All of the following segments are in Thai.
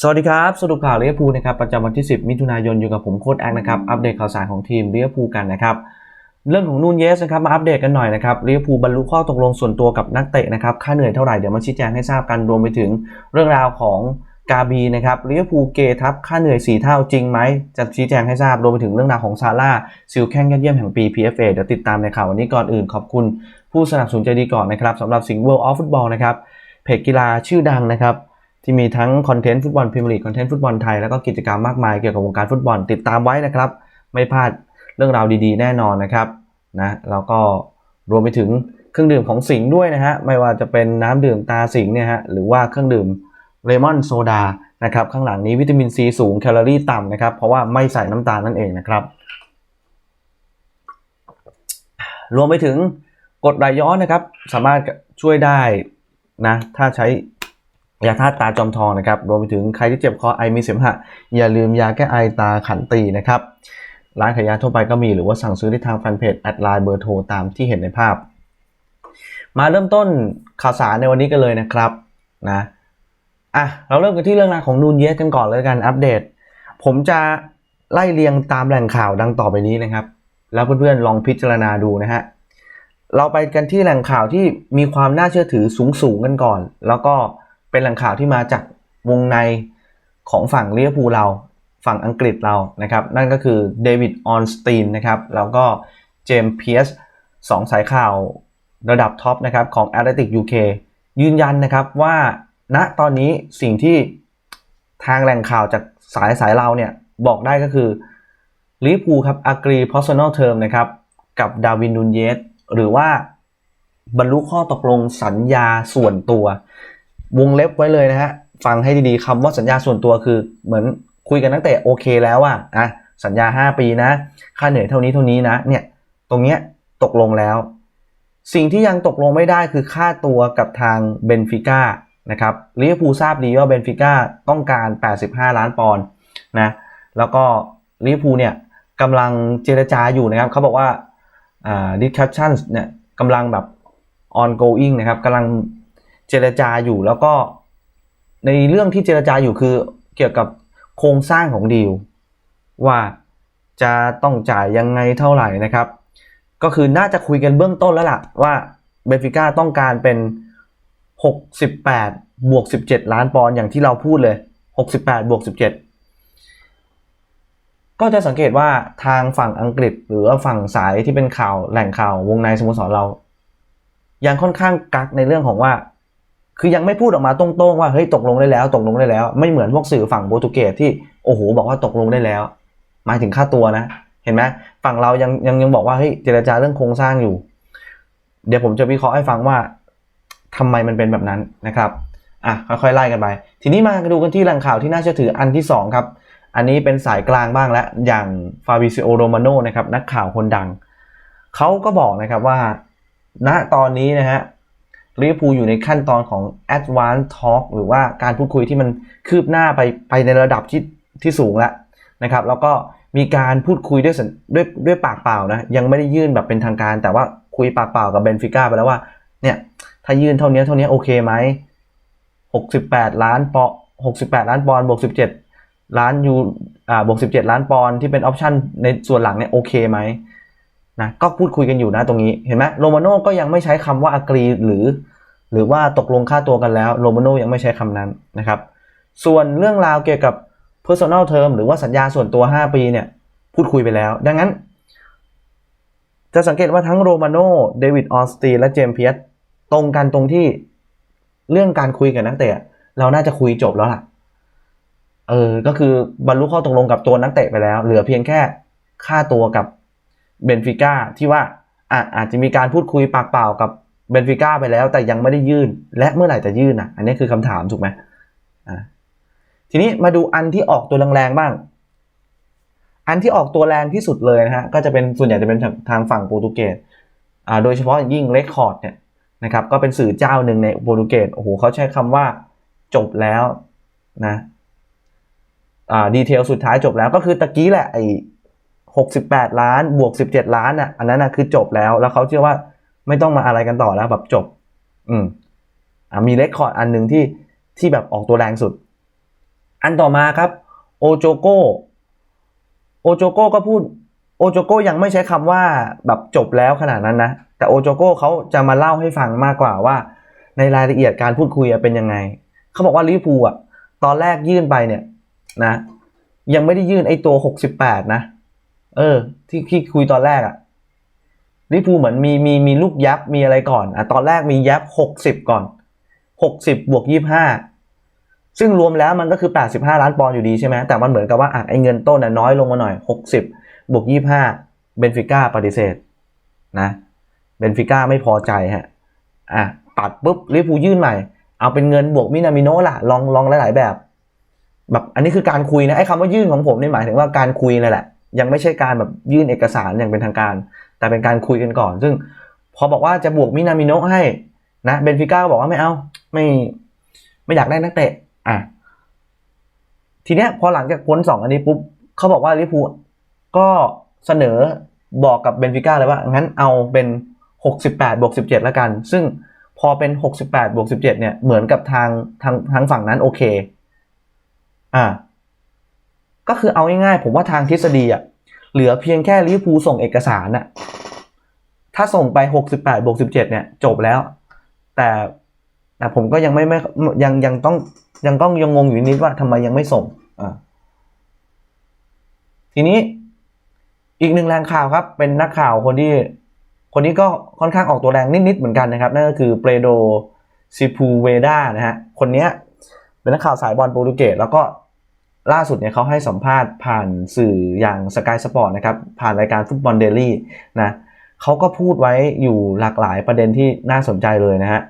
สวัสดีครับสรุปข่าวเรียพูนะครับประจำวันที่ 10 มิถุนายนอยู่กับผมโค้ดแอคนะครับอัปเดตข่าวสารของทีมเรียพูกันนะครับเรื่องของนูนเยสนะครับมาอัปเดตกันหน่อยนะครับเรียพูบรรลุข้อตกลงส่วนตัวกับนักเตะนะครับค่าเหนื่อยเท่าไหร่เดี๋ยวมาชี้แจงให้ทราบกันรวมไปถึงเรื่องราวของกาบีนะครับเรียพูเกทับค่าเหนื่อย 4 เท่าจริงไหมจะชี้แจงให้ทราบรวมไปถึงเรื่องราวของซาร่าซิลแข้งยอดเยี่ยมแห่งปี PFA เดี๋ยวติดตามในข่าววันนี้ก่อนอื่นขอบคุณ ผู้สนับสนุนใจดีก่อนนะครับสำหรับสิงห์เวิลด์ออฟฟุตบอลนะครับเพจกีฬาชื่อดังนะครับ ที่มีทั้งคอนเทนต์ฟุตบอลพรีเมียร์ลีกคอนเทนต์ฟุตบอลไทยแล้วก็กิจกรรมมากมายเกี่ยวกับวงการฟุตบอลติดตามไว้นะครับ ไม่พลาดเรื่องราวดีๆ แน่นอนนะครับนะแล้วก็รวมไปถึงเครื่องดื่มของสิงห์ด้วยนะฮะไม่ว่าจะเป็นน้ำดื่มตาสิงห์เนี่ยฮะหรือว่าเครื่องดื่มเลมอนโซดานะครับข้างหลังนี้วิตามินซีสูงแคลอรี่ต่ำนะครับ เพราะว่าไม่ใส่น้ำตาลนั่นเองนะครับ รวมไปถึงกดไหลย้อนนะครับ สามารถช่วยได้นะถ้าใช้ ยาธาตุตาจอมทองนะครับรวมไปถึงใครที่เจ็บคอไอมีเสมหะอย่าลืมยาแก้ไอตาขันตีนะครับร้านขายยาทั่วไปก็มีหรือว่าสั่งซื้อได้ทางแฟนเพจแอดไลน์เบอร์โทรตามที่เห็นในภาพ มาเริ่มต้นข่าวสารในวันนี้กันเลยนะครับนะอะเราเริ่มกันที่เรื่องราวของนูนเยสกันก่อนเลยกันอัปเดต ผมจะไล่เรียงตามแหล่งข่าวดังต่อไปนี้นะครับ แล้วเพื่อนๆลองพิจารณาดูนะฮะเราไปกันที่แหล่งข่าวที่มีความน่าเชื่อถือสูงๆกันก่อน แล้วก็เป็นแหล่งข่าวที่มาจากวงในของฝั่งเลียพูลเรา ฝั่งอังกฤษเรานะครับ นั่นก็คือเดวิดออนสตีนนะครับ แล้วก็เจมส์เพียสสองสายข่าวระดับท็อปนะครับของ a t l e t i c UK ยืนยันนะครับว่าณตอนนี้สิ่งที่ทางแหล่งข่าวจากสายสายเราเนี่ย บอกได้ก็คือลิเวอร์พูลครับ agree personal term นะครับ กับดาวินนูนเยสหรือว่าบรรลุข้อตกลงสัญญาส่วนตัว วงเล็บไว้เลยนะฮะฟังให้ดีๆคำว่าสัญญาส่วนตัวคือเหมือนคุยกันตั้งแต่โอเคแล้วอะอะสัญญา 5 ปีนะ ค่าเหนื่อยเท่านี้เท่านี้นะเนี่ยตรงเนี้ยตกลงแล้ว สิ่งที่ยังตกลงไม่ได้คือค่าตัวกับทางเบนฟิก้านะครับลิเวอร์พูลทราบดีว่าเบนฟิก้าต้องการ 85 ล้านปอนด์นะแล้วก็ลิเวอร์พูลเนี่ยกำลังเจรจาอยู่นะครับเขาบอกว่า discussions เนี่ยกำลังแบบ ongoing นะครับกำลัง เจรจาอยู่แล้วก็ในเรื่องที่เจรจาอยู่คือเกี่ยวกับโครงสร้างของดีลว่าจะต้องจ่ายยังไงเท่าไหร่นะครับ ก็คือน่าจะคุยกันเบื้องต้นแล้วล่ะว่าเบฟิก้าต้องการเป็น 68 บวก 17 ล้านปอนด์อย่างที่เราพูดเลย 68 บวก 17 ก็จะสังเกตว่าทางฝั่งอังกฤษหรือฝั่งสายที่เป็นข่าวแหล่งข่าววงในสโมสรเรา ยังค่อนข้างกักในเรื่องของว่า คือยังไม่พูดออกมาตรงๆว่าเฮ้ยตกลงได้แล้ว ตกลงได้แล้ว ไม่เหมือนพวกสื่อฝั่งโปรตุเกสที่โอ้โหบอกว่าตกลงได้แล้ว หมายถึงค่าตัวนะ เห็นไหมฝั่งเรายังยังยังบอกว่าเฮ้ยเจรจาเรื่องโครงสร้างอยู่ เดี๋ยวผมจะวิเคราะห์ให้ฟังว่าทำไมมันเป็นแบบนั้นนะครับอะค่อยๆไล่กันไป ทีนี้มาดูกันที่แหล่งข่าวที่น่าเชื่อถืออันที่สองครับ อันนี้เป็นสายกลางบ้างแล้วอย่างฟาบิซิโอโรมาโนนะครับนักข่าวคนดังเขาก็บอกนะครับว่าณตอนนี้นะฮะ ลิเวอร์พูลอยู่ในขั้นตอนของ advanced talk หรือว่าการพูดคุยที่มันคืบหน้าไปไปในระดับที่ที่สูงแล้วนะครับ แล้วก็มีการพูดคุยด้วยด้วยด้วยปากเปล่านะ ยังไม่ได้ยื่นแบบเป็นทางการ แต่ว่าคุยปากเปล่ากับเบนฟิก้าไปแล้วว่า เนี่ยถ้ายื่นเท่านี้เท่านี้โอเคไหม68 ล้านปอ68 ล้านปอนด์บวก17 ล้านยูอ่าบวก17 ล้านปอนด์ที่เป็นออปชันในส่วนหลังเนี่ยโอเคไหม นะก็พูดคุยกันอยู่นะตรงนี้เห็นไหมโรมาโน่ก็ยังไม่ใช้คำว่าอกรีหรือ หรือว่าตกลงค่าตัวกันแล้วโรมาโน่ยังไม่ใช้คำนั้นนะครับ ส่วนเรื่องราวเกี่ยวกับ personal term หรือว่าสัญญาส่วนตัว 5 ปีเนี่ยพูดคุยไปแล้ว ดังนั้น จะสังเกตว่าทั้งโรมาโน่เดวิดออสตีและเจมส์เพียสตรงกันตรงที่เรื่องการคุยกับนักเตะเราน่าจะคุยจบแล้วล่ะเออก็คือบรรลุข้อตกลงกับตัวนักเตะไปแล้ว เหลือเพียงแค่ค่าตัวกับ เบนฟิก้าที่ว่าอาอาจจะมีการพูดคุยปากเปล่ากับเบนฟิก้าไปแล้ว แต่ยังไม่ได้ยื่น และเมื่อไหร่จะยื่นอะ อันนี้คือคำถามถูกไหมอ่าทีนี้มาดูอันที่ออกตัวแรงๆบ้าง อันที่ออกตัวแรงที่สุดเลยนะฮะก็จะเป็นส่วนใหญ่จะเป็นทางฝั่งโปรตุเกสอ่าโดยเฉพาะอย่างยิ่งเรคคอร์ดเนี่ยนะครับก็เป็นสื่อเจ้าหนึ่งในโปรตุเกสโอ้โหเขาใช้คำว่าจบแล้วนะอ่าดีเทลสุดท้ายจบแล้วก็คือตะกี้แหละไอ หกสิบแปดล้านบวกสิบเจ็ดล้านอะ อันนั้นอะคือจบแล้ว แล้วเขาเชื่อว่าไม่ต้องมาอะไรกันต่อแล้วแบบจบ อืมอ่ามีเรคคอร์ดอันหนึ่งที่ที่แบบออกตัวแรงสุด อันต่อมาครับโอโจโกโอโจโกก็พูดโอโจโกยังไม่ใช้คำว่าแบบจบแล้วขนาดนั้นนะ แต่โอโจโกเขาจะมาเล่าให้ฟังมากกว่าว่า ในรายละเอียดการพูดคุยเป็นยังไง เขาบอกว่าลิเวอร์พูอะตอนแรกยื่นไปเนี่ยนะ ยังไม่ได้ยื่นไอ้ตัวหกสิบแปดนะ เออ ที่ที่คุยตอนแรกอะลิเวอร์พูเหมือนมีมีมีลูกยับมีอะไรก่อนอะตอนแรกมียับหกสิบก่อนหกสิบบวกยี่ห้าซึ่งรวมแล้วมันก็คือแปดสิบห้าล้านปอนด์อยู่ดีใช่ไหมแต่มันเหมือนกับว่าอะไอ้เงินต้นน่ะน้อยลงมาหน่อยหกสิบบวกยี่ห้าเบนฟิก้าปฏิเสธนะเบนฟิก้าไม่พอใจฮะอะปัดปุ๊บลิเวอร์พูยื่นใหม่ เอาเป็นเงินบวกมินามิโนล่ะลองลองหลายๆแบบ แบบอันนี้คือการคุยนะไอ้คำว่ายื่นของผมนี่หมายถึงว่าการคุยนั่นแหละ ยังไม่ใช่การแบบยื่นเอกสารอย่างเป็นทางการ แต่เป็นการคุยกันก่อน ซึ่งพอบอกว่าจะบวกมินามิโนะให้นะเบนฟิก้าก็บอกว่าไม่เอาไม่ไม่อยากได้นักเตะอะทีเนี้ยพอหลังจากพ้นสองอันนี้ปุ๊บเขาบอกว่าลิเวอร์พูก็เสนอบอกกับเบนฟิก้าเลยว่า งั้นเอาเป็นหกสิบแปดบวกสิบเจ็ดแล้วกัน ซึ่งพอเป็นหกสิบแปดบวกสิบเจ็ดเนี่ย เหมือนกับทางทางทางฝั่งนั้นโอเค อ่า ก็คือเอาง่ายๆผมว่าทางทฤษฎีอะเหลือเพียงแค่ลิเวอร์พูลส่งเอกสารน่ะถ้าส่งไปหกสิบแปดบวกสิบเจ็ดเนี่ย จบแล้ว แต่แต่ผมก็ยังไม่ไม่ยังยังต้องยังต้องยังงงอยู่นิดว่าทำไมยังไม่ส่งอ่าทีนี้อีกหนึ่งแรงข่าวครับ เป็นนักข่าวคนที่ คนนี้ก็ค่อนข้างออกตัวแรงนิดๆเหมือนกันนะครับ นั่นก็คือเปโดซิพูเวดานะฮะคนเนี้ยเป็นนักข่าวสายบอลโปรตุเกสแล้วก็ ล่าสุดเนี่ยเขาให้สัมภาษณ์ผ่านสื่ออย่างสกายสปอร์ตนะครับ ผ่านรายการฟุตบอลเดลี่นะเขาก็พูดไว้อยู่หลากหลายประเด็นที่น่าสนใจเลยนะฮะ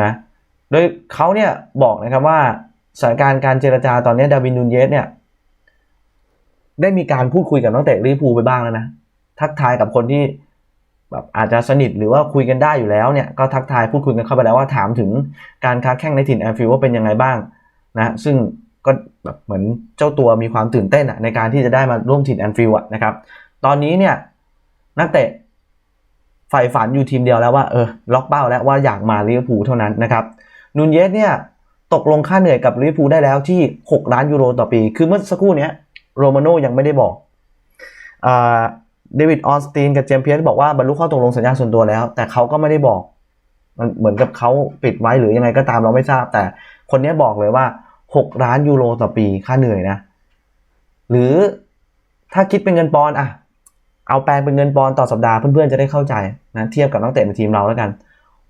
นะโดยเขาเนี่ยบอกนะครับว่าสถานการณ์การเจรจาตอนนี้ดาวินนูนเยสเนี่ย ได้มีการพูดคุยกับนักเตะลิเวอร์พูลไปบ้างแล้วนะ ทักทายกับคนที่แบบอาจจะสนิทหรือว่าคุยกันได้อยู่แล้วเนี่ย ก็ทักทายพูดคุยกันเข้าไปแล้วว่าถามถึงการค้าแข่งในถิ่นแอนฟิลว่าเป็นยังไงบ้างนะซึ่ง ก็แบบเหมือนเจ้าตัวมีความตื่นเต้นในการที่จะได้มาร่วมถิ่นแอนฟิลด์อะนะครับ ตอนนี้เนี่ยนักเตะใฝ่ฝันอยู่ทีมเดียวแล้วว่าเออล็อกเป้าแล้วว่าอยากมาลิเวอร์พูลเท่านั้นนะครับนูนเยสเนี่ยตกลงค่าเหนื่อยกับลิเวอร์พูลได้แล้วที่ 6 ล้านยูโรต่อปี คือเมื่อสักครู่เนี้ยโรมาโน่ยังไม่ได้บอกเดวิดออสตีนกับเจมส์เพียสบอกว่าบรรลุข้อตกลงสัญญาส่วนตัวแล้ว แต่เขาก็ไม่ได้บอก มันเหมือนกับเขาปิดไว้หรือยังไงก็ตามเราไม่ทราบ แต่คนนี้บอกเลยว่า 6 ล้านยูโรต่อปีค่าเหนื่อยนะ หรือถ้าคิดเป็นเงินปอนอะเอาแปลงเป็นเงินปอนต่อสัปดาห์เพื่อนๆจะได้เข้าใจนะเทียบกับนักเตะในทีมเราแล้วกัน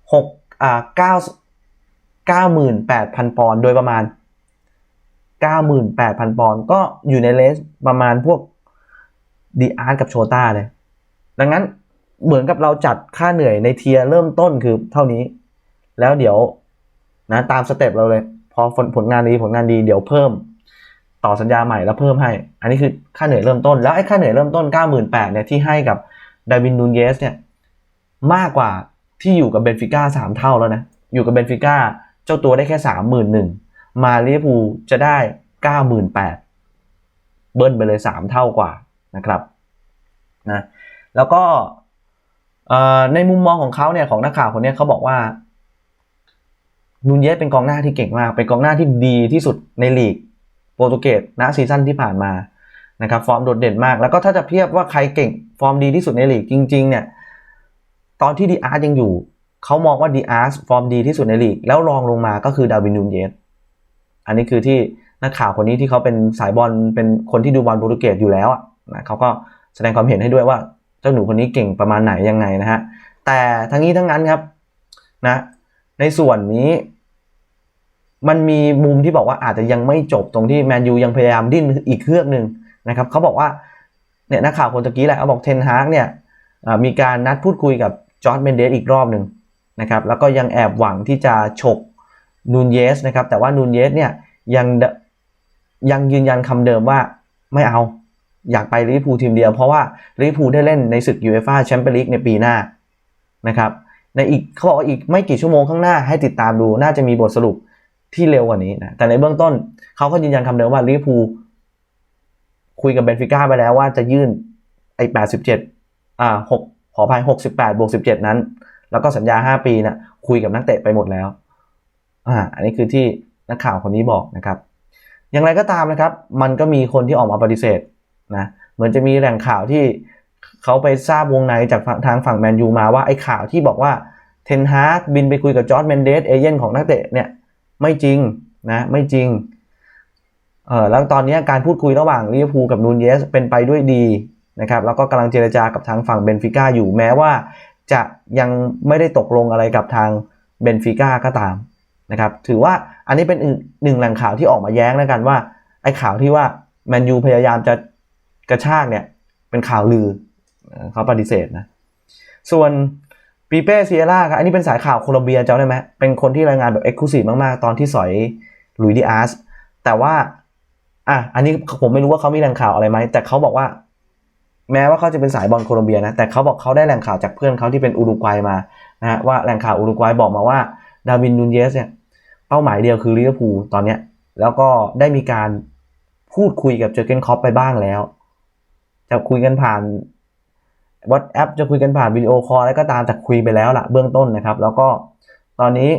6อ่า9 98,000ปอนด์โดยประมาณ 98,000 ปอนด์ก็อยู่ในเลสประมาณพวกดีอาร์กับโชต้าเลย ดังนั้นเหมือนกับเราจัดค่าเหนื่อยในเทียร์เริ่มต้นคือเท่านี้ แล้วเดี๋ยวนะตามสเต็ปเราเลย พอผลผลงานดีผลงานดีเดี๋ยวเพิ่ม ต่อสัญญาใหม่แล้วเพิ่มให้ อันนี้คือค่าเหนื่อยเริ่มต้น แล้วไอ้ค่าเหนื่อยเริ่มต้น 98,000เนี่ยที่ให้กับดาวินนูนเยสเนี่ยมากกว่าที่อยู่กับเบนฟิก้าสามเท่าแล้วนะอยู่กับเบนฟิก้าเจ้าตัวได้แค่สามหมื่นหนึ่งมาลิเวอร์พูลจะได้เก้าหมื่นแปดเบิ้ลไปเลยสามเท่ากว่านะครับนะแล้วก็ในมุมมองของเขาเนี่ยของนักข่าวคนนี้เขาบอกว่า นูนเยสเป็นกองหน้าที่เก่งมาก เป็นกองหน้าที่ดีที่สุดในลีกโปรตุเกสณซีซั่นที่ผ่านมานะครับฟอร์มโดดเด่นมาก แล้วก็ถ้าจะเทียบว่าใครเก่งฟอร์มดีที่สุดในลีกจริง ๆ เนี่ยตอนที่ดีอาร์ยังอยู่เขามองว่าดีอาร์ฟอร์มดีที่สุดในลีก แล้วรองลงมาก็คือดาวินนูนเยสอันนี้คือที่นักข่าวคนนี้ที่เขาเป็นสายบอลเป็นคนที่ดูบอลโปรตุเกสอยู่แล้วนะเขาก็แสดงความเห็นให้ด้วยว่า เจ้าหนูคนนี้เก่งประมาณไหนยังไงนะฮะแต่ทั้งนี้ทั้งนั้นครับนะ ในส่วนนี้ มันมีมุมที่บอกว่าอาจจะยังไม่จบตรงที่แมนยูยังพยายามดิ้นอีกเครื่องหนึ่งนะครับเขาบอกว่าเนี่ยนักข่าวคนตะกี้แหละเขาบอกเทนฮากเนี่ยมีการนัดพูดคุยกับจอร์ดเมนเดสอีกรอบหนึ่งนะครับแล้วก็ยังแอบหวังที่จะฉกนูนเยสนะครับแต่ว่านูนเยสเนี่ยยังยังยืนยันคำเดิมว่าไม่เอาอยากไปลิเวอร์พูลทีมเดียว เพราะว่าลิเวอร์พูลได้เล่นในศึกยูเอฟ่าแชมเปี้ยนลีกในปีหน้านะครับ ในอีกเขาบอกว่าอีกไม่กี่ชั่วโมงข้างหน้าให้ติดตามดูน่าจะมีบทสรุปที่เร็วกว่านี้นะแต่ในเบื้องต้นเขาก็ยืนยันคำเดิมว่าลิเวอร์พูลคุยกับเบนฟิก้าไปแล้วว่าจะยื่นไอ้แปดสิบเจ็ดอ่าหกขออภัยหกสิบแปดบวกสิบเจ็ดนั้น แล้วก็สัญญาห้าปีนะคุยกับนักเตะไปหมดแล้วอ่าอันนี้คือที่นักข่าวคนนี้บอกนะครับ อย่างไรก็ตามนะครับ มันก็มีคนที่ออกมาปฏิเสธนะเหมือนจะมีแหล่งข่าวที่ เขาไปทราบวงในจากทางฝั่งแมนยูมาว่าไอ้ข่าวที่บอกว่าเทนฮาร์กบินไปคุยกับจอร์ดเมนเดสเอเย่นของนักเตะเนี่ยไม่จริงนะไม่จริงเออแล้วตอนนี้การพูดคุยระหว่างลิเวอร์พูลกับนูนเยสเป็นไปด้วยดีนะครับแล้วก็กำลังเจรจากับทางฝั่งเบนฟิก้าอยู่แม้ว่าจะยังไม่ได้ตกลงอะไรกับทางเบนฟิก้าก็ตามนะครับถือว่าอันนี้เป็นหนึ่งแหล่งข่าวที่ออกมาแย้งแล้วกันว่าไอ้ข่าวที่ว่าแมนยูพยายามจะกระชากเนี่ยเป็นข่าวลือ เขาปฏิเสธนะ ส่วนปีเป้เซียร่าครับอันนี้เป็นสายข่าวโคลอมเบียจำได้ไหมเป็นคนที่รายงานแบบเอ็กซ์คลูซีฟมาก ๆ ตอนที่สอยลุยดิอาสแต่ว่า อะอันนี้ผมไม่รู้ว่าเขามีแหล่งข่าวอะไรไหม แต่เขาบอกว่า แม้ว่าเขาจะเป็นสายบอลโคลอมเบียนะ แต่เขาบอกเขาได้แหล่งข่าวจากเพื่อนเขาที่เป็นอุรุกวัยมานะฮะว่าแหล่งข่าวอุรุกวัยบอกมาว่าดาวินนูนเยสเนี่ยเป้าหมายเดียวคือลิเวอร์พูลตอนเนี้ย แล้วก็ได้มีการพูดคุยกับเจอเกนคอปไปบ้างแล้ว จะคุยกันผ่าน วอทแอปจะคุยกันผ่านวิดีโอคอลอะไรก็ตามแต่คุยไปแล้วล่ะเบื้องต้นนะครับ แล้วก็ตอนนี้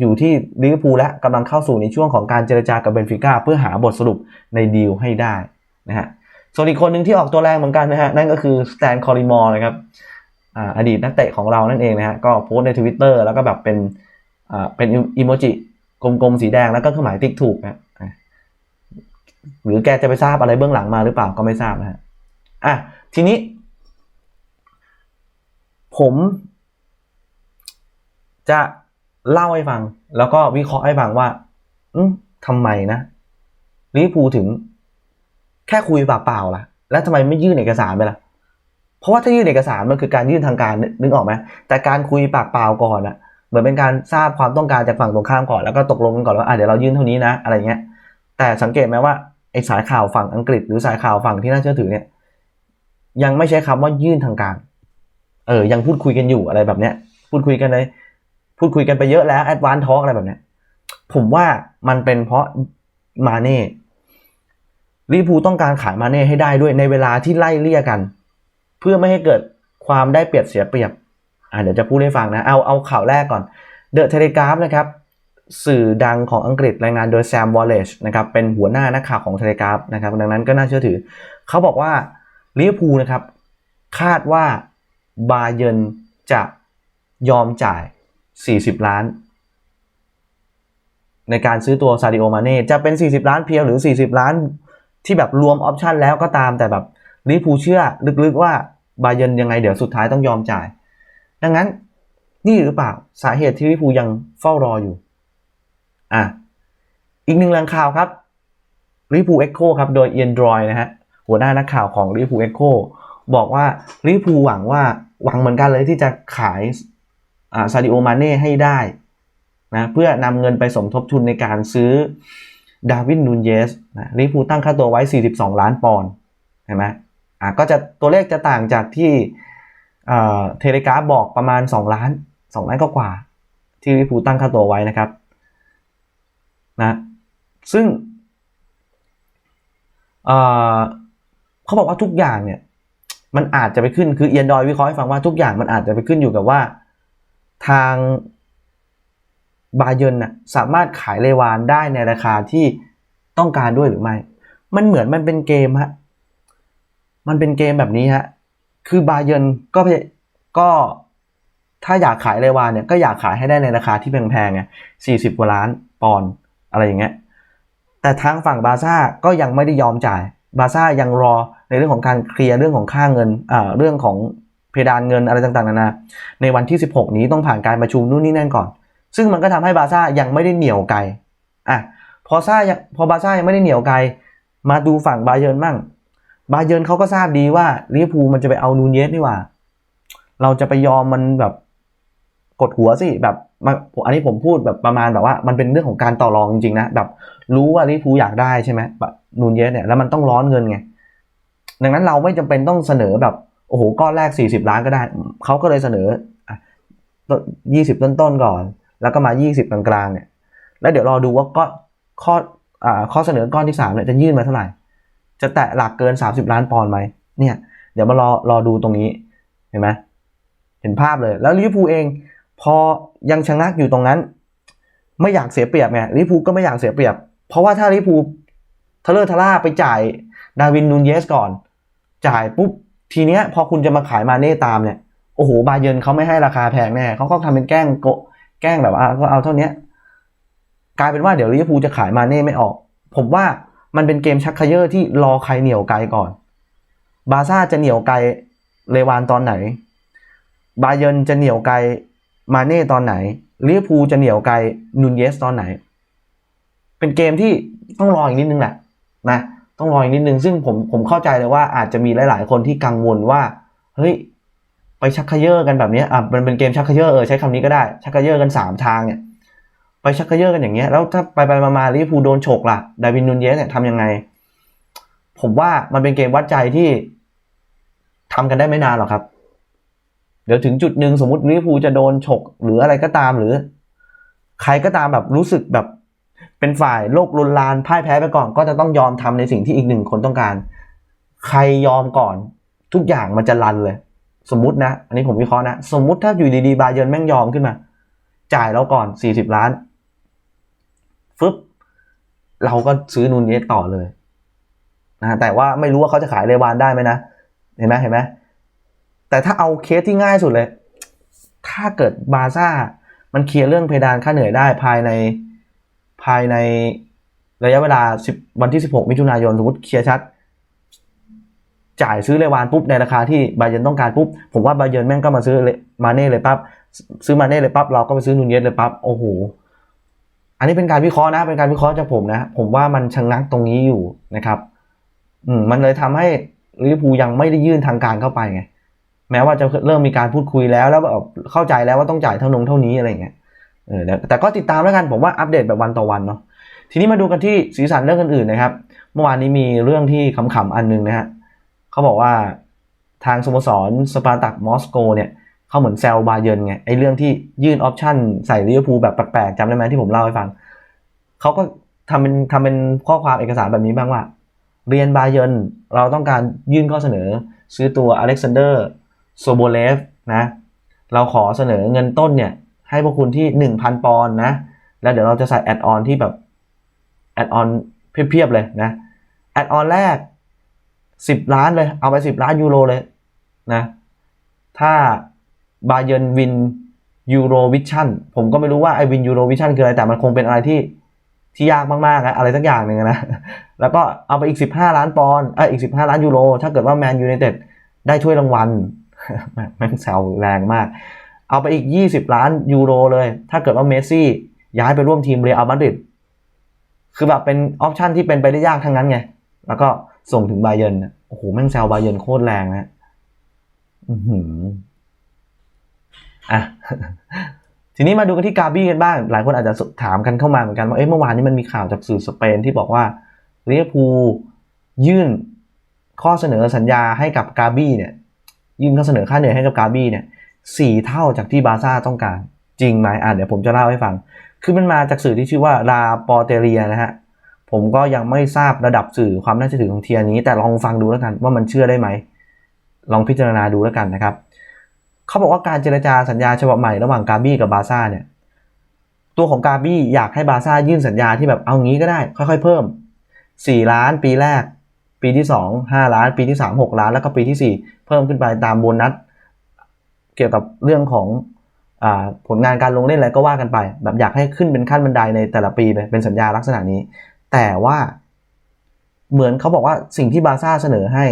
อยู่ที่ลิเวอร์พูลและกำลังเข้าสู่ในช่วงของการเจรจากับเบนฟิก้าเพื่อหาบทสรุปในดีลให้ได้นะฮะส่วนอีกคนหนึ่งที่ออกตัวแรงเหมือนกันนะฮะนั่นก็คือสแตนคอริมอร์นะครับอดีตนักเตะของเรานั่นเองนะฮะก็โพสในทวิตเตอร์แล้วก็แบบเป็นอ่าเป็นอีโมจิกลมๆสีแดงแล้วก็เครื่องหมายติ๊กถูกนะหรือแกจะไปทราบอะไรเบื้องหลังมาหรือเปล่าก็ไม่ทราบนะฮะอะทีนี้ ผมจะเล่าให้ฟัง แล้วก็วิเคราะห์ให้ฟังว่าอืทำไมนะลิเวอร์พูลถึง แค่คุยเปล่าๆล่ะ แล้วทำไมไม่ยื่นเอกสารไปล่ะ เพราะว่าถ้ายื่นเอกสารมันคือการยื่นทางการนึกออกไหมแต่การคุยปากเปล่าก่อนอะเหมือนเป็นการทราบความต้องการจากฝั่งตรงข้ามก่อนแล้วก็ตกลงกันก่อนว่าอะเดี๋ยวเรายื่นเท่านี้นะ อะไรเงี้ย แต่สังเกตไหมว่าไอสายข่าวฝั่งอังกฤษ หรือสายข่าวฝั่งที่น่าเชื่อถือเนี่ย ยังไม่ใช้คำว่ายื่นทางการ เออยังพูดคุยกันอยู่อะไรแบบเนี้ย พูดคุยกันเลยพูดคุยกันไปเยอะแล้วแอดวานทอล์กอะไรแบบเนี้ย ผมว่ามันเป็นเพราะมาเน่ลิพูต้องการขายมาเน่ให้ได้ด้วยในเวลาที่ไล่เลี่ยกัน เพื่อไม่ให้เกิดความได้เปรียบเสียเปรียบอ่าเดี๋ยวจะพูดให้ฟังนะ เอาเอาข่าวแรกก่อนเดอะเทเลกราฟนะครับสื่อดังของอังกฤษรายงานโดยแซมวอลเลชนะครับเป็นหัวหน้านักข่าวของเทเลกราฟนะครับดังนั้นก็น่าเชื่อถือ เขาบอกว่าลิเวอร์พูลนะครับคาดว่า บาเยนจะยอมจ่าย 40 ล้าน ในการซื้อตัวซาดิโอมาเน่จะเป็น 40 ล้านเพียวหรือ 40 ล้านที่แบบรวมออปชันแล้วก็ตามแต่แบบลิพูเชื่อลึกๆว่าบาเยนยังไงเดี๋ยวสุดท้ายต้องยอมจ่าย ดังนั้นนี่หรือเปล่าสาเหตุที่ลิพูยังเฝ้ารออยู่ อะ อีกหนึ่งแหล่งข่าวครับลิพูเอ็กโคครับ โดยเอียนดรอยนะฮะหัวหน้านักข่าวของลิพูเอ็กโค บอกว่าลิพูหวังว่าหวังเหมือนกันเลยที่จะขายอ่าซาดิโอมาเน่ให้ได้นะเพื่อนำเงินไปสมทบทุนในการซื้อดาวินนูนเยสนะลิพูตั้งค่าตัวไว้ 42 ล้านปอนด์เห็นไหมอะก็จะตัวเลขจะต่างจากที่เทเลกราฟบอกประมาณ 2 ล้าน 2 ล้านก็กว่า ที่ลิพูตั้งค่าตัวไว้นะครับนะซึ่งเขาบอกว่าทุกอย่างเนี่ย มันอาจจะไปขึ้นคือเอียนดอยวิเคราะห์ให้ฟังว่าทุกอย่างมันอาจจะไปขึ้นอยู่กับว่า ทางบาเยนน่ะสามารถขายเลวานได้ในราคาที่ต้องการด้วยหรือไม่ มันเหมือนมันเป็นเกมฮะ มันเป็นเกมแบบนี้ฮะ คือบาเยนก็ก็ถ้าอยากขายเลวานเนี่ยก็อยากขายให้ได้ในราคาที่แพงๆไงสี่สิบกว่าล้านปอนด์อะไรอย่างเงี้ย แต่ทางฝั่งบาซ่าก็ยังไม่ได้ยอมจ่าย บาซ่ายังรอในเรื่องของการเคลียร์เรื่องของค่าเงินเรื่องของเพดานเงินอะไรต่างๆนานาในวันที่ 16 นี้ต้องผ่านการประชุมนู่นนี่นั่นก่อน ซึ่งมันก็ทำให้บาซ่ายังไม่ได้เหนี่ยวไกลอะพอซ่าพอบาซ่ายังไม่ได้เหนี่ยวไกลมาดูฝั่งบาเยิร์นมั่ง บาเยิร์นเขาก็ทราบดีว่าลิเวอร์พูลมันจะไปเอานูนเยสนี่ว่า เราจะไปยอมมันแบบกดหัวสิแบบ อันนี้ผมพูดแบบประมาณแบบว่ามันเป็นเรื่องของการต่อรองจริงๆนะแบบรู้ว่าลิเวอร์พูลอยากได้ใช่ไหมแบบนูนเยสเนี่ยแล้วมันต้องร้อนเงินไงดังนั้นเราไม่จำเป็นต้องเสนอแบบโอ้โหก้อนแรก 40 ล้านก็ได้เขาก็เลยเสนอยี่สิบต้นๆก่อน แล้วก็มา 20 กลางๆเนี่ย แล้วเดี๋ยวรอดูว่าก็ข้ออ่าข้อเสนอก้อนที่3เนี่ยจะยื่นมาเท่าไหร่ จะแตะหลักเกิน 30 ล้านปอนด์ไหมเนี่ย เดี๋ยวมารอรอดูตรงนี้เห็นไหมเห็นภาพเลย แล้วลิเวอร์พูลเอง พอยังชะงักอยู่ตรงนั้น ไม่อยากเสียเปรียบไงลิพูก็ไม่อยากเสียเปรียบ เพราะว่าถ้าลิพูทะเลอร์ทะล่าไปจ่ายดาวินนูนเยสก่อน จ่ายปุ๊บทีเนี้ยพอคุณจะมาขายมาเน่ตามเนี่ยโอ้โหบาเยินเขาไม่ให้ราคาแพงแน่เขาก็ทำเป็นแกล้งโกแกล้งแบบว่าก็เอาเท่าเนี้ยกลายเป็นว่าเดี๋ยวลิเวอร์พูลจะขายมาเน่ไม่ออก ผมว่ามันเป็นเกมชักเขยอร์ที่รอใครเหนียวไกลก่อน บาซ่าจะเหนียวไกลเลวานตอนไหน บาเยินจะเหนียวไกล มาเน่ตอนไหนลิเวอร์พูลจะเหนียวไกลนูนเยสตอนไหน เป็นเกมที่ต้องรออีกนิดนึงแหละนะต้องรออีกนิดนึงซึ่งผมผมเข้าใจเลยว่าอาจจะมีหลาย ๆ คนที่กังวลว่าเฮ้ยไปชักเขยอกันแบบนี้อะมันเป็นเกมชักเขยอเออใช้คำนี้ก็ได้ ชักเขยอกันสามทางเนี่ยไปชักเขยอกันอย่างเงี้ยแล้วถ้าไปไปมามาลิเวอร์พูลโดนฉกล่ะดาวินนูนเยสเนี่ยทำยังไง ผมว่ามันเป็นเกมวัดใจที่ทำกันได้ไม่นานหรอกครับ เดี๋ยวถึงจุดหนึ่งสมมติลิเวอร์พูลจะโดนฉกหรืออะไรก็ตามหรือ ใครก็ตามแบบรู้สึกแบบเป็นฝ่ายโลกลุนลานพ่ายแพ้ไปก่อน ก็จะต้องยอมทำในสิ่งที่อีกหนึ่งคนต้องการ ใครยอมก่อน ทุกอย่างมันจะรันเลย สมมตินะ อันนี้ผมวิเคราะห์นะ สมมติถ้าอยู่ดีๆบาเยิร์นแม่งยอมขึ้นมา จ่ายเราก่อนสี่สิบล้านฟึบเราก็ซื้อนูนเยสต่อเลยนะแต่ว่าไม่รู้ว่าเขาจะขายเลวานได้ไหมนะ เห็นไหมเห็นไหม แต่ถ้าเอาเคสที่ง่ายสุดเลย ถ้าเกิดบาซ่า มันเคลียร์เรื่องเพดานค่าเหนื่อยได้ภายในภายในระยะเวลา10วันที่ 16 มิถุนายนสมมติเคลียร์ชัด จ่ายซื้อเลวานปุ๊บในราคาที่บาเยนต้องการปุ๊บ ผมว่าบาเยนแม่งก็มาซื้อมาเน่เลยปั๊บซื้อมาเน่เลยปั๊บเราก็ไปซื้อนูนเยสเลยปั๊บโอ้โหอันนี้เป็นการวิเคราะห์นะ เป็นการวิเคราะห์จากผมนะ ผมว่ามันชะงงักตรงนี้อยู่นะครับ อืมมันเลยทำให้ลิเวอร์พูลยังไม่ได้ยื่นทางการเข้าไปไง แม้ว่าจะเริ่มมีการพูดคุยแล้วแล้วแบบเข้าใจแล้วว่าต้องจ่ายเท่านงเท่านี้อะไรเงี้ยเออแต่ก็ติดตามแล้วกันผมว่าอัปเดตแบบวันต่อวันเนาะทีนี้มาดูกันที่สีสันเรื่องอื่นๆนะครับ เมื่อวานนี้มีเรื่องที่ขำๆอันนึงนะฮะเขาบอกว่าทางสโมสรสปาร์ตักมอสโกเนี่ยเขาเหมือนแซลบาเยิร์นไงไอเรื่องที่ยื่นออปชั่นใส่ลิเวอร์พูลแบบแปลกๆจำได้ไหมที่ผมเล่าให้ฟังเขาก็ทำเป็นทำเป็นข้อความเอกสารแบบนี้บ้างว่า เรียนบาเยิร์นเราต้องการยื่นข้อเสนอ ซื้อตัวอเล็กซานเดอร์ โซโบเลฟนะเราขอเสนอเงินต้นเนี่ย ให้พวกคุณที่ 1,000 ปอนด์นะ แล้วเดี๋ยวเราจะใส่แอดออนที่แบบแอดออนเพียบๆเลยนะแอดออนแรก 10 ล้านเลย เอาไป 10 ล้านยูโรเลยนะถ้าบาเยนวินยูโรวิชั่นผมก็ไม่รู้ว่าไอวินยูโรวิชั่นคืออะไร แต่มันคงเป็นอะไรที่ที่ยากมากๆนะอะไรสักอย่างหนึ่งนะ แล้วก็เอาไปอีก 15 ล้านปอนด์เอออีก 15 ล้านยูโรถ้าเกิดว่าแมนยูไนเต็ดได้ถ้วยรางวัล ม่งแซวแรงมาก เอาไปอีก 20 ล้านยูโรเลย ถ้าเกิดว่าเมสซี่ย้ายไปร่วมทีมเรอัลมาดริดคือแบบเป็นออปชันที่เป็นไปได้ยากทั้งนั้นไง แล้วก็ส่งถึงบาเยิร์นโอ้โหแม่งแซวบาเยิร์นโคตรแรงนะอือหืออะทีนี้มาดูกันที่กาบี้กันบ้าง หลายคนอาจจะถามกันเข้ามาเหมือนกันว่า เอ๊ะเมื่อวานนี้มันมีข่าวจากสื่อสเปนที่บอกว่าเรียพูลยื่นข้อเสนอสัญญาให้กับกาบี้เนี่ย ยื่นข้อเสนอค่าเหนื่อยให้กับกาบี้เนี่ยสี่เท่าจากที่บาซ่าต้องการจริงไหมอะเดี๋ยวผมจะเล่าให้ฟัง คือมันมาจากสื่อที่ชื่อว่าลาปอเตเรียนะฮะผมก็ยังไม่ทราบระดับสื่อความน่าเชื่อถือของเทียนี้ แต่ลองฟังดูแล้วกันว่ามันเชื่อได้ไหม ลองพิจารณาดูแล้วกันนะครับ เขาบอกว่าการเจรจาสัญญาฉบับใหม่ระหว่างกาบี้กับบาซ่าเนี่ยตัวของกาบี้อยากให้บาซ่ายื่นสัญญาที่แบบเอางี้ก็ได้ ค่อยๆเพิ่ม 4 ล้านปีแรก ปีที่ 2 5 ล้าน ปีที่ 3 6 ล้าน แล้วก็ปีที่ 4 เพิ่มขึ้นไปตามโบนัส เกี่ยวกับเรื่องของอผลงานการลงเล่นอะไรก็ว่ากันไป แบบอยากให้ขึ้นเป็นขั้นบันไดในแต่ละปีไปเป็นสัญญาลักษณะนี้ แต่ว่าเหมือนเขาบอกว่าสิ่งที่บาซ่าเสนอให้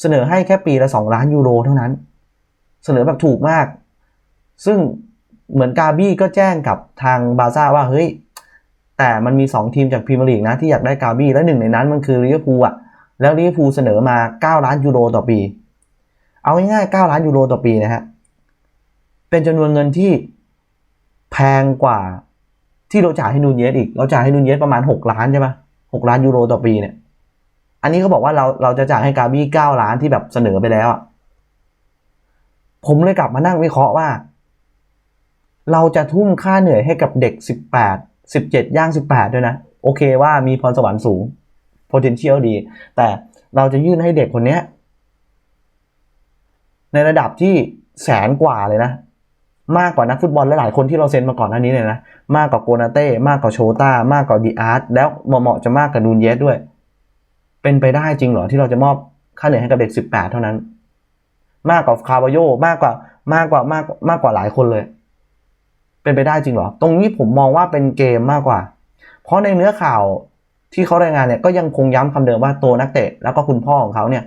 เสนอให้แค่ปีละ 2 ล้านยูโรเท่านั้น เสนอแบบถูกมาก ซึ่งเหมือนกาบี้ก็แจ้งกับทางบาซ่าว่าเฮ้ยแต่มันมี 2 ทีมจากพรีเมียร์ลีกนะ ที่อยากได้กาบี้และหนึ่งในนั้นมันคือลิเวอร์พูลอะ แล้วลิเวอร์พูลเสนอมา 9 ล้านยูโรต่อปี เอาง่ายๆ9ล้านยูโรต่อปีนะฮะ เป็นจำนวนเงินที่แพงกว่าที่เราจ่ายให้นูนเยสอีก เราจ่ายให้นูนเยสประมาณ 6 ล้านใช่ปะ6ล้านยูโรต่อปีเนี่ย อันนี้เขาบอกว่าเราเราจะจ่ายให้กาบี้9ล้านที่แบบเสนอไปแล้วอะ ผมเลยกลับมานั่งวิเคราะห์ว่า เราจะทุ่มค่าเหนื่อยให้กับเด็ก18 17ย่าง18ด้วยนะ โอเคว่ามีพรสวรรค์สูง potential ดี แต่เราจะยื่นให้เด็กคนนี้ในระดับที่แสนกว่าเลยนะ มากกว่านักฟุตบอลหลายๆคนที่เราเซ็นมาก่อนหน้านี้เลยนะ มากกว่าโกนาเต้ มากกว่าโชต้ามากกว่าดีอาร์ตแล้วเหมาะจะมากกว่านูนเยสด้วย เป็นไปได้จริงเหรอที่เราจะมอบค่าเหนื่อยให้กับเด็ก 18 เท่านั้น มากกว่าคาร์บาโยมากกว่ามากกว่ามากมากกว่าหลายคนเลย เป็นไปได้จริงเหรอ ตรงนี้ผมมองว่าเป็นเกมมากกว่า เพราะในเนื้อข่าว ที่เขารายงานเนี่ยก็ยังคงย้ำคำเดิมว่าตัวนักเตะแล้วก็คุณพ่อของเขาเนี่ย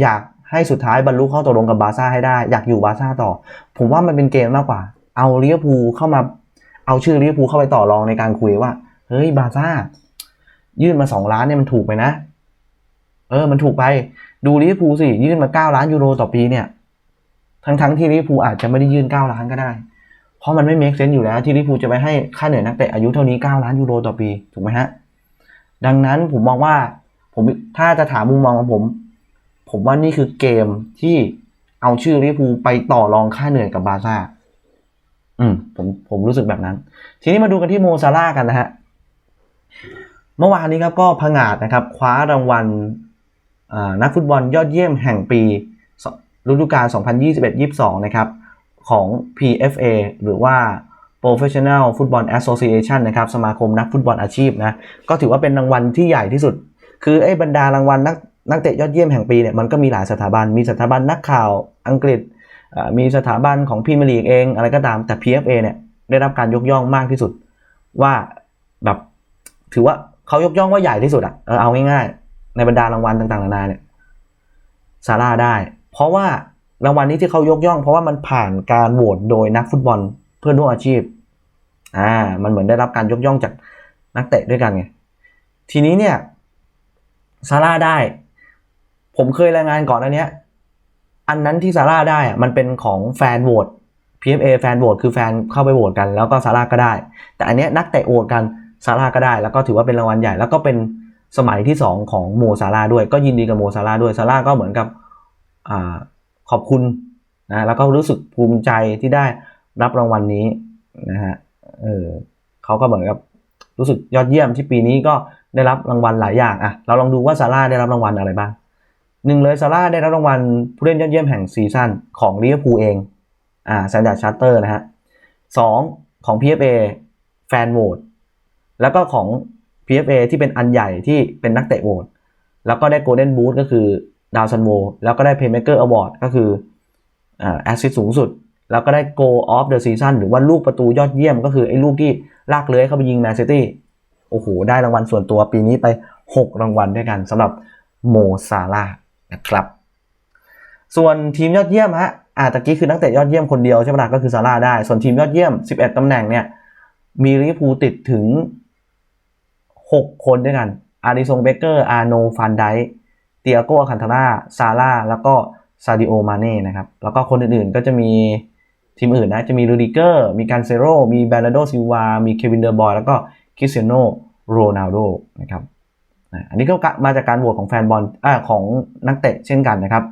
อยากให้สุดท้ายบรรลุข้อตกลงกับบาซ่าให้ได้ อยากอยู่บาซ่าต่อ ผมว่ามันเป็นเกมมากกว่า เอาลิเวอร์พูลเข้ามาเอาชื่อลิเวอร์พูลเข้าไปต่อรองในการคุยว่า เฮ้ยบาซ่า ยื่นมาสองล้านเนี่ยมันถูกไปนะ เออ มันถูกไป ดูลิเวอร์พูลสิ ยื่นมาเก้าล้านยูโรต่อปีเนี่ย ทั้งทั้งๆที่ลิเวอร์พูลอาจจะไม่ได้ยื่นเก้าล้านก็ได้ เพราะมันไม่ make sense อยู่แล้วที่ลิเวอร์พูลจะไปให้ค่าเหนื่อยนักเตะอายุเท่านี้เก้าล้านยูโรต่อปี ถูกไหมฮะ ดังนั้นผมมองว่าผมถ้าจะถามมุมมองของผม ผมว่านี่คือเกมที่เอาชื่อลิเวอร์พูลไปต่อรองค่าเหนื่อยกับบาซ่า อืม ผมผมรู้สึกแบบนั้น ทีนี้มาดูกันที่โมซาร่ากันนะฮะ เมื่อวานนี้ครับก็พงาดนะครับ คว้ารางวัลนักฟุตบอลยอดเยี่ยมแห่งปีฤดูกาล 2021-22 นะครับ ของ PFA หรือว่า Professional Football Association นะครับสมาคมนักฟุตบอลอาชีพนะก็ถือว่าเป็นรางวัลที่ใหญ่ที่สุด คือไอ้บรรดารางวัลนักนักเตะยอดเยี่ยมแห่งปีเนี่ยมันก็มีหลายสถาบัน มีสถาบันนักข่าวอังกฤษ มีสถาบันของพีเมลีกเองอะไรก็ตามแต่ PFA เนี่ยได้รับการยกย่องมากที่สุด ว่าแบบถือว่าเขายกย่องว่าใหญ่ที่สุดอะเออเอาง่ายๆ ในบรรดารางวัลต่างๆนานาเนี่ยซาร่าได้ เพราะว่ารางวัลนี้ที่เขายกย่อง เพราะว่ามันผ่านการโหวตโดยนักฟุตบอล เพื่อนร่วมอาชีพ อ่า มันเหมือนได้รับการยกย่องจากนักเตะด้วยกันไง ทีนี้เนี่ยซาร่าได้ ผมเคยรายงานก่อนอันเนี้ย อันนั้นที่ซาร่าได้อะมันเป็นของแฟนโหวต PFA แฟนโหวตคือแฟนเข้าไปโหวตกัน แล้วก็ซาร่าก็ได้ แต่อันเนี้ยนักเตะโหวตกันซาร่าก็ได้ แล้วก็ถือว่าเป็นรางวัลใหญ่ แล้วก็เป็นสมัยที่ 2 ของโมซาร่าด้วย ก็ยินดีกับโมซาร่าด้วยซาร่าก็เหมือนกับอขอบคุณนะแล้วก็รู้สึกภูมิใจที่ได้ รับรางวัลนี้นะฮะเออเขาก็เหมือนกับรู้สึกยอดเยี่ยมที่ปีนี้ก็ได้รับรางวัลหลายอย่างอะเราลองดูว่าซาร่าได้รับรางวัลอะไรบ้างหนึ่งเลยซาร่าได้รับรางวัลผู้เล่นยอดเยี่ยมแห่งซีซั่นของลิเวอร์พูลเองอ่าแซนด์ชาร์เตอร์นะฮะสองของ PFA แฟนโหวตแล้วก็ของ PFA ที่เป็นอันใหญ่ที่เป็นนักเตะโหวตแล้วก็ได้ Golden Boot ก็คือดาวซันโวแล้วก็ได้ Playmaker Award ก็คืออ่าแอสซิสสูงสุด แล้วก็ได้ go of the Season หรือว่าลูกประตูยอดเยี่ยมก็คือไอ้ลูกที่ลากเลื้อยเข้าไปยิงแมนซิตี้โอ้โห ได้รางวัลส่วนตัวปีนี้ไป 6 รางวัลด้วยกันสำหรับโมซาลานะครับ ส่วนทีมยอดเยี่ยมฮะอ่าตะกี้คือนักเตะยอดเยี่ยมคนเดียวใช่ไหมล่ะก็คือซาร่าได้ ส่วนทีมยอดเยี่ยม 11 ตำแหน่งเนี่ยมีลิเวอร์พูติดถึง 6 คนด้วยกัน อาริซงเบเกอร์ อาโนฟันไดเตียโกอาคันทาร่าซาร่าแล้วก็ซาดิโอ มาเน่นะครับ แล้วก็คนอื่นๆก็จะมี ทีมอื่นนะจะมีลูดิเกอร์ มีการเซโรมีแบรนโดซิวา มีเควินเดอร์บอย แล้วก็คริสเตียโนโรนัลโดนะครับอันนี้ก็มาจากการโหวตของแฟนบอลอของนักเตะเช่นกันนะครับ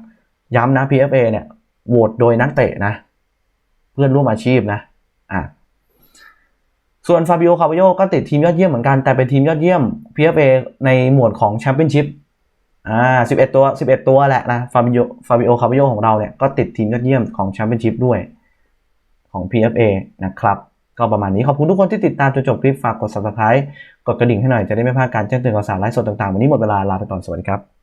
ย้ำนะ PFA เนี่ยโหวตโดยนักเตะนะ เพื่อนร่วมอาชีพนะอะส่วนฟาบิโอคา b าโยก็ติดทีมยอดเยี่ยมเหมือนกัน แต่เป็นทีมยอดเยี่ยม PFA ในหมวดของแชมเปี้ยนชิพอ่า11 ตัว 11 ตัวแหละนะฟาบิโอฟาบิโอคา b าโยของเราเนี่ยก็ติดทีมยอดเยี่ยมของแชมเปี้ยนชิพด้วย ของ PFA นะครับ ก็ประมาณนี้ ขอบคุณทุกคนที่ติดตามจนจบคลิปฝากกด subscribe กดกระดิ่งให้หน่อยจะได้ไม่พลาดการแจ้งเตือนข่าวสารไลฟ์สดต่างๆ วันนี้หมดเวลาลาไปก่อนสวัสดีครับ